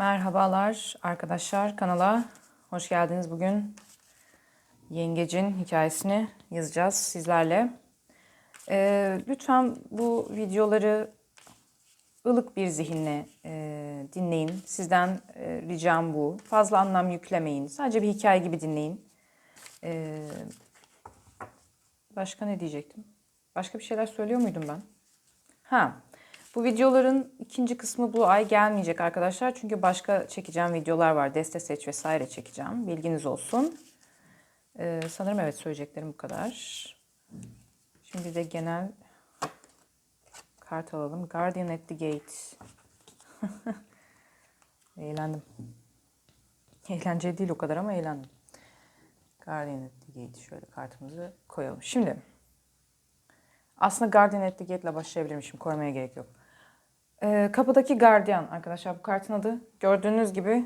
Merhabalar arkadaşlar kanala hoş geldiniz. Bugün yengecin hikayesini yazacağız sizlerle. Ee, lütfen bu videoları ılık bir zihinle e, dinleyin. Sizden e, ricam bu. Fazla anlam yüklemeyin. Sadece bir hikaye gibi dinleyin. Ee, başka ne diyecektim? Başka bir şeyler söylüyor muydum ben? Ha, bu videoların ikinci kısmı bu ay gelmeyecek arkadaşlar. Çünkü başka çekeceğim videolar var. Deste seç vesaire çekeceğim. Bilginiz olsun. Ee, sanırım evet söyleyeceklerim bu kadar. Şimdi de genel kart alalım. Guardian at the Gate. Eğlendim. Eğlenceli değil o kadar ama eğlendim. Guardian at the Gate. Şöyle kartımızı koyalım. Şimdi aslında Guardian at the Gate ile başlayabilirmişim. Koymaya gerek yok. Ee, kapıdaki gardiyan arkadaşlar bu kartın adı. Gördüğünüz gibi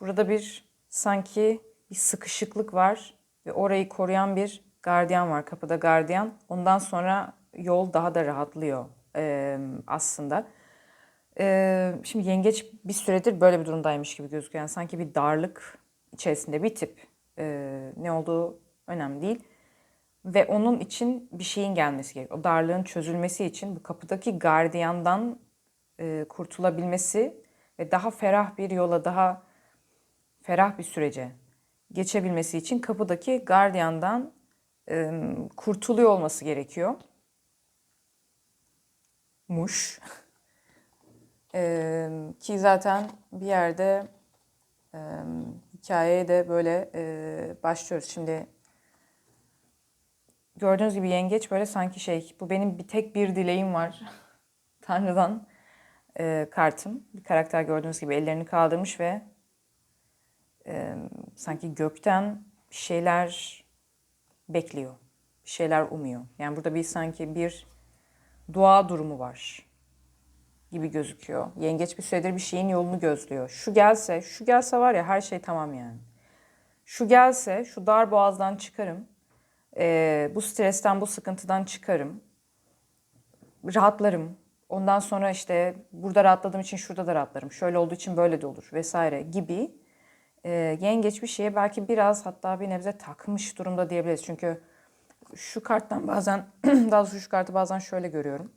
burada bir sanki bir sıkışıklık var ve orayı koruyan bir gardiyan var. Kapıda gardiyan. Ondan sonra yol daha da rahatlıyor ee, aslında. Ee, şimdi yengeç bir süredir böyle bir durumdaymış gibi gözüküyor. Yani sanki bir darlık içerisinde bir tip. Ee, ne olduğu önemli değil. Ve onun için bir şeyin gelmesi gerekiyor. O darlığın çözülmesi için bu kapıdaki gardiyandan e, kurtulabilmesi ve daha ferah bir yola, daha ferah bir sürece geçebilmesi için kapıdaki gardiyandan e, kurtuluyor olması gerekiyor. Muş. e, ki zaten bir yerde e, hikayeye de böyle e, başlıyoruz. Şimdi gördüğünüz gibi yengeç böyle sanki şey, bu benim bir tek bir dileğim var Tanrı'dan e, kartım. Bir karakter gördüğünüz gibi ellerini kaldırmış ve e, sanki gökten bir şeyler bekliyor. Bir şeyler umuyor. Yani burada bir sanki bir dua durumu var gibi gözüküyor. Yengeç bir süredir bir şeyin yolunu gözlüyor. Şu gelse, şu gelse var ya her şey tamam yani. Şu gelse, şu dar boğazdan çıkarım. E, bu stresten, bu sıkıntıdan çıkarım. Rahatlarım. Ondan sonra işte burada rahatladığım için şurada da rahatlarım. Şöyle olduğu için böyle de olur vesaire gibi e, yengeç bir şeye belki biraz hatta bir nebze takmış durumda diyebiliriz. Çünkü şu karttan bazen daha doğrusu şu kartı bazen şöyle görüyorum.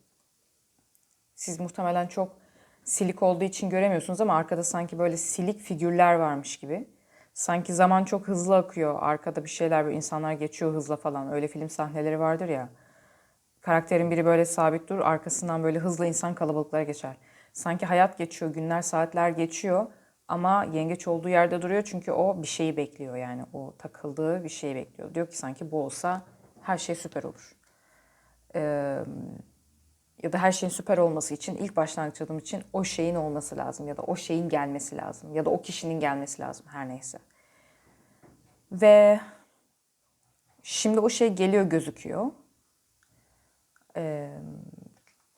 Siz muhtemelen çok silik olduğu için göremiyorsunuz ama arkada sanki böyle silik figürler varmış gibi. Sanki zaman çok hızlı akıyor. Arkada bir şeyler böyle insanlar geçiyor hızla falan. Öyle film sahneleri vardır ya. Karakterin biri böyle sabit durur, arkasından böyle hızlı insan kalabalıklara geçer. Sanki hayat geçiyor, günler, saatler geçiyor ama yengeç olduğu yerde duruyor çünkü o bir şeyi bekliyor yani o takıldığı bir şeyi bekliyor. Diyor ki sanki bu olsa her şey süper olur. Ee, ya da her şeyin süper olması için ilk başlangıç adım için o şeyin olması lazım ya da o şeyin gelmesi lazım ya da o kişinin gelmesi lazım her neyse. Ve şimdi o şey geliyor gözüküyor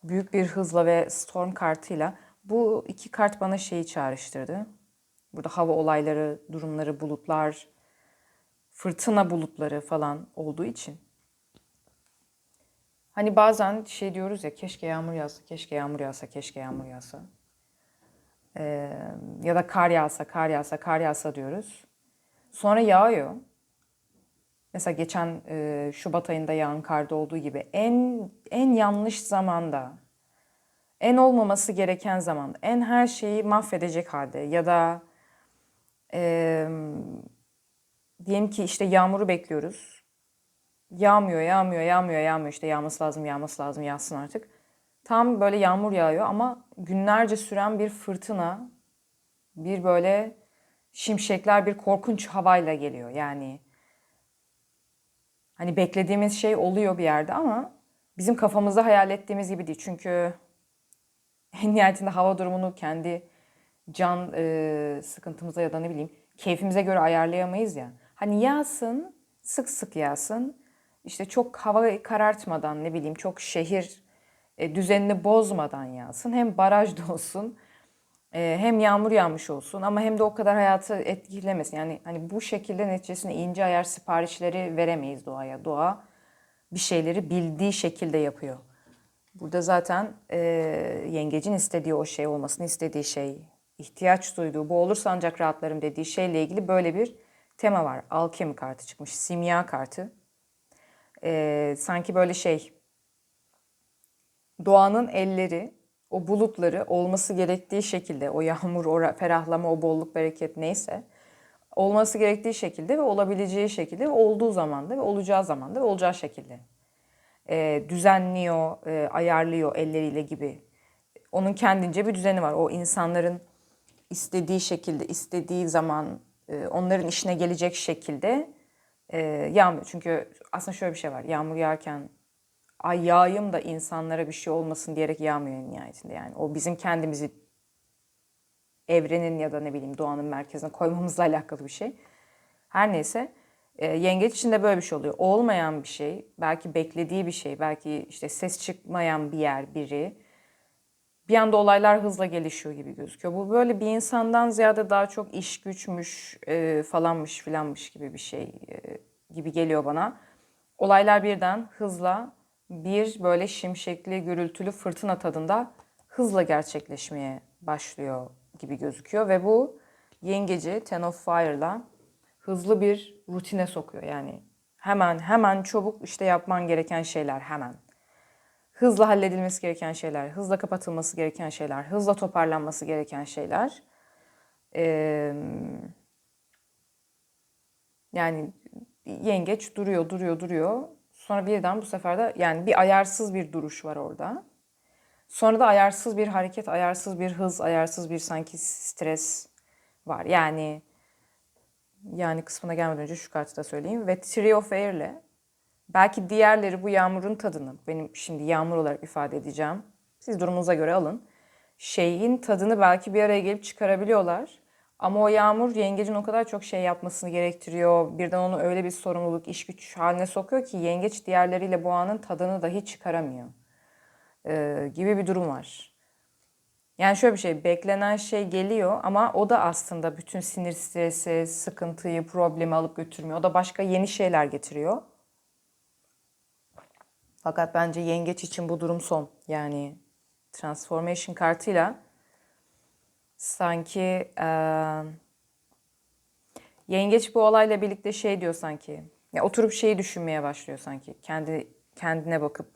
büyük bir hızla ve storm kartıyla bu iki kart bana şeyi çağrıştırdı. Burada hava olayları, durumları, bulutlar, fırtına bulutları falan olduğu için. Hani bazen şey diyoruz ya keşke yağmur yağsa, keşke yağmur yağsa, keşke yağmur yağsa. Ee, ya da kar yağsa, kar yağsa, kar yağsa diyoruz. Sonra yağıyor. Mesela geçen e, Şubat ayında yağan karda olduğu gibi en en yanlış zamanda, en olmaması gereken zamanda, en her şeyi mahvedecek halde ya da e, diyelim ki işte yağmuru bekliyoruz. Yağmıyor, yağmıyor, yağmıyor, yağmıyor. İşte yağması lazım, yağması lazım, yağsın artık. Tam böyle yağmur yağıyor ama günlerce süren bir fırtına, bir böyle şimşekler, bir korkunç havayla geliyor. Yani Hani beklediğimiz şey oluyor bir yerde ama bizim kafamızda hayal ettiğimiz gibi değil. Çünkü en nihayetinde hava durumunu kendi can e, sıkıntımıza ya da ne bileyim keyfimize göre ayarlayamayız ya. Hani yağsın, sık sık yağsın. İşte çok hava karartmadan ne bileyim çok şehir e, düzenini bozmadan yağsın. Hem baraj da olsun e, hem yağmur yağmış olsun ama hem de o kadar hayatı etkilemesin. Yani hani bu şekilde neticesinde ince ayar siparişleri veremeyiz doğaya. Doğa bir şeyleri bildiği şekilde yapıyor. Burada zaten e, yengecin istediği o şey olmasını istediği şey ihtiyaç duyduğu, bu olursa ancak rahatlarım dediği şeyle ilgili böyle bir tema var. Alkemi kartı çıkmış, simya kartı. Ee, sanki böyle şey, doğanın elleri, o bulutları olması gerektiği şekilde, o yağmur, o ferahlama, o bolluk, bereket neyse, olması gerektiği şekilde ve olabileceği şekilde olduğu zamanda ve olacağı zamanda ve olacağı şekilde e, düzenliyor, e, ayarlıyor elleriyle gibi. Onun kendince bir düzeni var. O insanların istediği şekilde, istediği zaman, e, onların işine gelecek şekilde e, yağmur. Çünkü aslında şöyle bir şey var. Yağmur yağarken ay yağayım da insanlara bir şey olmasın diyerek yağmıyor en nihayetinde. Yani o bizim kendimizi evrenin ya da ne bileyim doğanın merkezine koymamızla alakalı bir şey. Her neyse e, yengeç için de böyle bir şey oluyor. Olmayan bir şey, belki beklediği bir şey, belki işte ses çıkmayan bir yer, biri. Bir anda olaylar hızla gelişiyor gibi gözüküyor. Bu böyle bir insandan ziyade daha çok iş güçmüş e, falanmış filanmış gibi bir şey e, gibi geliyor bana. Olaylar birden hızla bir böyle şimşekli, gürültülü fırtına tadında hızla gerçekleşmeye başlıyor gibi gözüküyor ve bu yengeci Ten of Fire'la hızlı bir rutine sokuyor. Yani hemen hemen çabuk işte yapman gereken şeyler hemen. Hızla halledilmesi gereken şeyler, hızla kapatılması gereken şeyler, hızla toparlanması gereken şeyler. Ee, yani yengeç duruyor, duruyor, duruyor. Sonra birden bu sefer de yani bir ayarsız bir duruş var orada. Sonra da ayarsız bir hareket, ayarsız bir hız, ayarsız bir sanki stres var. Yani yani kısmına gelmeden önce şu kartı da söyleyeyim. Ve Tree of Air'le belki diğerleri bu yağmurun tadını, benim şimdi yağmur olarak ifade edeceğim. Siz durumunuza göre alın. Şeyin tadını belki bir araya gelip çıkarabiliyorlar. Ama o yağmur yengecin o kadar çok şey yapmasını gerektiriyor. Birden onu öyle bir sorumluluk, iş güç haline sokuyor ki yengeç diğerleriyle bu anın tadını dahi çıkaramıyor. Ee, gibi bir durum var. Yani şöyle bir şey, beklenen şey geliyor ama o da aslında bütün sinir stresi, sıkıntıyı, problemi alıp götürmüyor. O da başka yeni şeyler getiriyor. Fakat bence yengeç için bu durum son. Yani transformation kartıyla sanki e, yengeç bu olayla birlikte şey diyor sanki. Ya oturup şeyi düşünmeye başlıyor sanki. Kendi kendine bakıp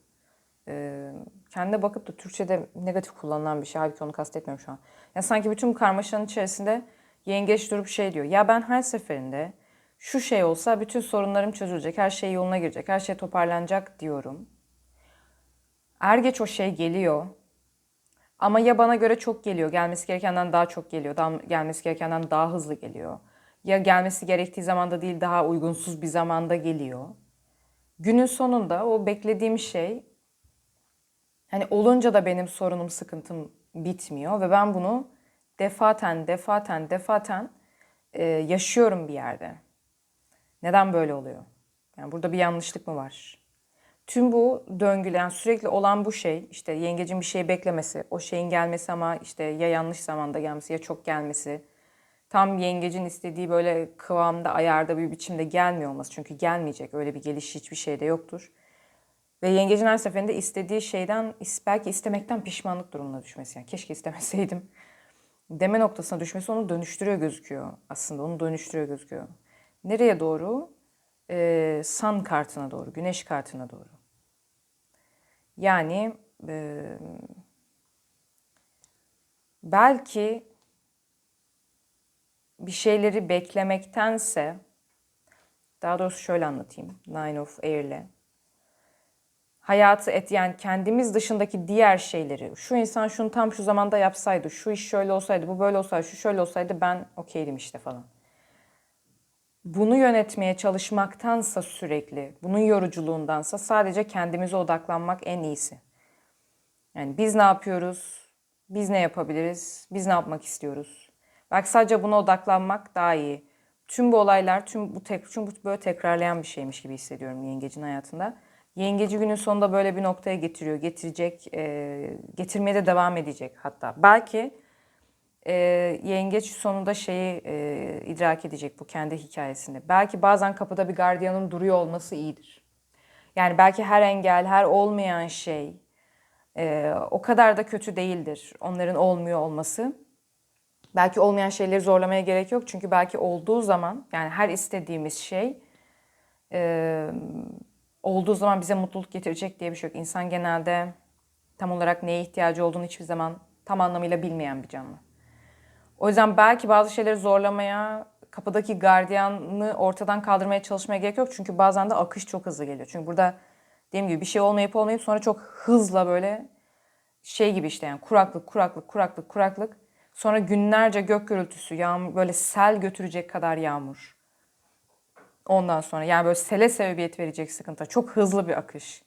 e, kendine bakıp da Türkçe'de negatif kullanılan bir şey. Halbuki onu kastetmiyorum şu an. Ya sanki bütün bu karmaşanın içerisinde yengeç durup şey diyor. Ya ben her seferinde şu şey olsa bütün sorunlarım çözülecek, her şey yoluna girecek, her şey toparlanacak diyorum. Er geç o şey geliyor. Ama ya bana göre çok geliyor, gelmesi gerekenden daha çok geliyor, daha, gelmesi gerekenden daha hızlı geliyor. Ya gelmesi gerektiği zamanda değil daha uygunsuz bir zamanda geliyor. Günün sonunda o beklediğim şey Hani olunca da benim sorunum, sıkıntım bitmiyor ve ben bunu defaten, defaten, defaten e, yaşıyorum bir yerde. Neden böyle oluyor? Yani burada bir yanlışlık mı var? Tüm bu döngülen, sürekli olan bu şey, işte yengecin bir şey beklemesi, o şeyin gelmesi ama işte ya yanlış zamanda gelmesi ya çok gelmesi, tam yengecin istediği böyle kıvamda, ayarda bir biçimde gelmiyor olması. Çünkü gelmeyecek, öyle bir geliş hiçbir şeyde yoktur. Ve yengecin her seferinde istediği şeyden belki istemekten pişmanlık durumuna düşmesi. Yani keşke istemeseydim deme noktasına düşmesi onu dönüştürüyor gözüküyor. Aslında onu dönüştürüyor gözüküyor. Nereye doğru? Ee, sun kartına doğru, güneş kartına doğru. Yani e, belki bir şeyleri beklemektense daha doğrusu şöyle anlatayım Nine of Air'le hayatı et yani kendimiz dışındaki diğer şeyleri şu insan şunu tam şu zamanda yapsaydı şu iş şöyle olsaydı bu böyle olsaydı şu şöyle olsaydı ben okeydim işte falan. Bunu yönetmeye çalışmaktansa sürekli bunun yoruculuğundansa sadece kendimize odaklanmak en iyisi. Yani biz ne yapıyoruz? Biz ne yapabiliriz? Biz ne yapmak istiyoruz? Belki sadece buna odaklanmak daha iyi. Tüm bu olaylar, tüm bu tek, tüm bu böyle tekrarlayan bir şeymiş gibi hissediyorum yengecin hayatında. Yengeci günün sonunda böyle bir noktaya getiriyor. Getirecek, e, getirmeye de devam edecek hatta. Belki e, yengeç sonunda şeyi e, idrak edecek bu kendi hikayesinde. Belki bazen kapıda bir gardiyanın duruyor olması iyidir. Yani belki her engel, her olmayan şey e, o kadar da kötü değildir. Onların olmuyor olması. Belki olmayan şeyleri zorlamaya gerek yok. Çünkü belki olduğu zaman yani her istediğimiz şey e, olduğu zaman bize mutluluk getirecek diye bir şey yok. İnsan genelde tam olarak neye ihtiyacı olduğunu hiçbir zaman tam anlamıyla bilmeyen bir canlı. O yüzden belki bazı şeyleri zorlamaya, kapıdaki gardiyanı ortadan kaldırmaya çalışmaya gerek yok. Çünkü bazen de akış çok hızlı geliyor. Çünkü burada dediğim gibi bir şey olmayıp olmayıp sonra çok hızla böyle şey gibi işte yani kuraklık, kuraklık, kuraklık, kuraklık. Sonra günlerce gök gürültüsü, yağmur, böyle sel götürecek kadar yağmur. Ondan sonra yani böyle sele sebebiyet verecek sıkıntı. Çok hızlı bir akış.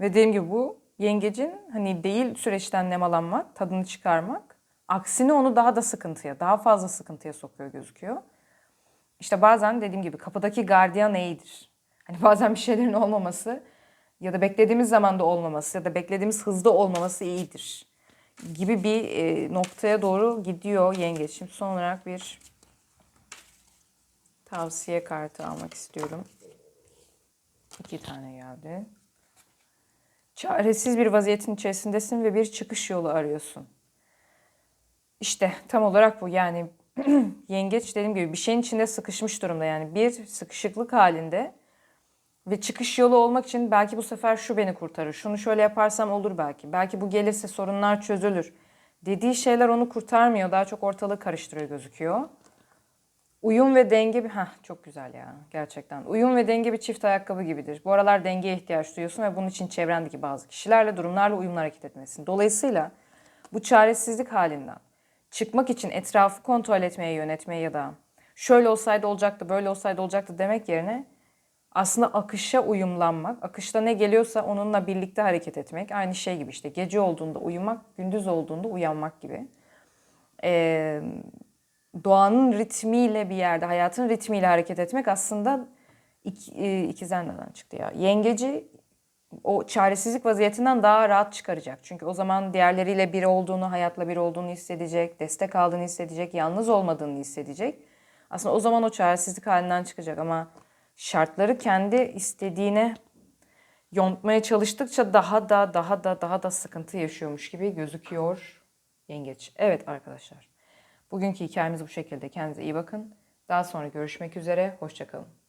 Ve dediğim gibi bu yengecin hani değil süreçten nemalanmak, tadını çıkarmak. Aksine onu daha da sıkıntıya, daha fazla sıkıntıya sokuyor gözüküyor. İşte bazen dediğim gibi kapıdaki gardiyan iyidir. Hani bazen bir şeylerin olmaması ya da beklediğimiz zamanda olmaması ya da beklediğimiz hızda olmaması iyidir gibi bir e, noktaya doğru gidiyor yengeç. Şimdi son olarak bir tavsiye kartı almak istiyorum. İki tane geldi. Çaresiz bir vaziyetin içerisindesin ve bir çıkış yolu arıyorsun. İşte tam olarak bu. Yani yengeç dediğim gibi bir şeyin içinde sıkışmış durumda. Yani bir sıkışıklık halinde ve çıkış yolu olmak için belki bu sefer şu beni kurtarır. Şunu şöyle yaparsam olur belki. Belki bu gelirse sorunlar çözülür. Dediği şeyler onu kurtarmıyor. Daha çok ortalığı karıştırıyor gözüküyor. Uyum ve denge bir... Heh, çok güzel ya gerçekten. Uyum ve denge bir çift ayakkabı gibidir. Bu aralar dengeye ihtiyaç duyuyorsun ve bunun için çevrendeki bazı kişilerle, durumlarla uyumlu hareket etmelisin. Dolayısıyla bu çaresizlik halinden çıkmak için etrafı kontrol etmeye, yönetmeye ya da şöyle olsaydı olacaktı, böyle olsaydı olacaktı demek yerine aslında akışa uyumlanmak, akışta ne geliyorsa onunla birlikte hareket etmek. Aynı şey gibi işte gece olduğunda uyumak, gündüz olduğunda uyanmak gibi. Ee, doğanın ritmiyle bir yerde, hayatın ritmiyle hareket etmek aslında ik, e, ikizler neden çıktı ya? Yengeci o çaresizlik vaziyetinden daha rahat çıkaracak. Çünkü o zaman diğerleriyle bir olduğunu, hayatla bir olduğunu hissedecek, destek aldığını hissedecek, yalnız olmadığını hissedecek. Aslında o zaman o çaresizlik halinden çıkacak ama şartları kendi istediğine yontmaya çalıştıkça daha da daha da daha da sıkıntı yaşıyormuş gibi gözüküyor yengeç. Evet arkadaşlar. Bugünkü hikayemiz bu şekilde. Kendinize iyi bakın. Daha sonra görüşmek üzere. Hoşçakalın.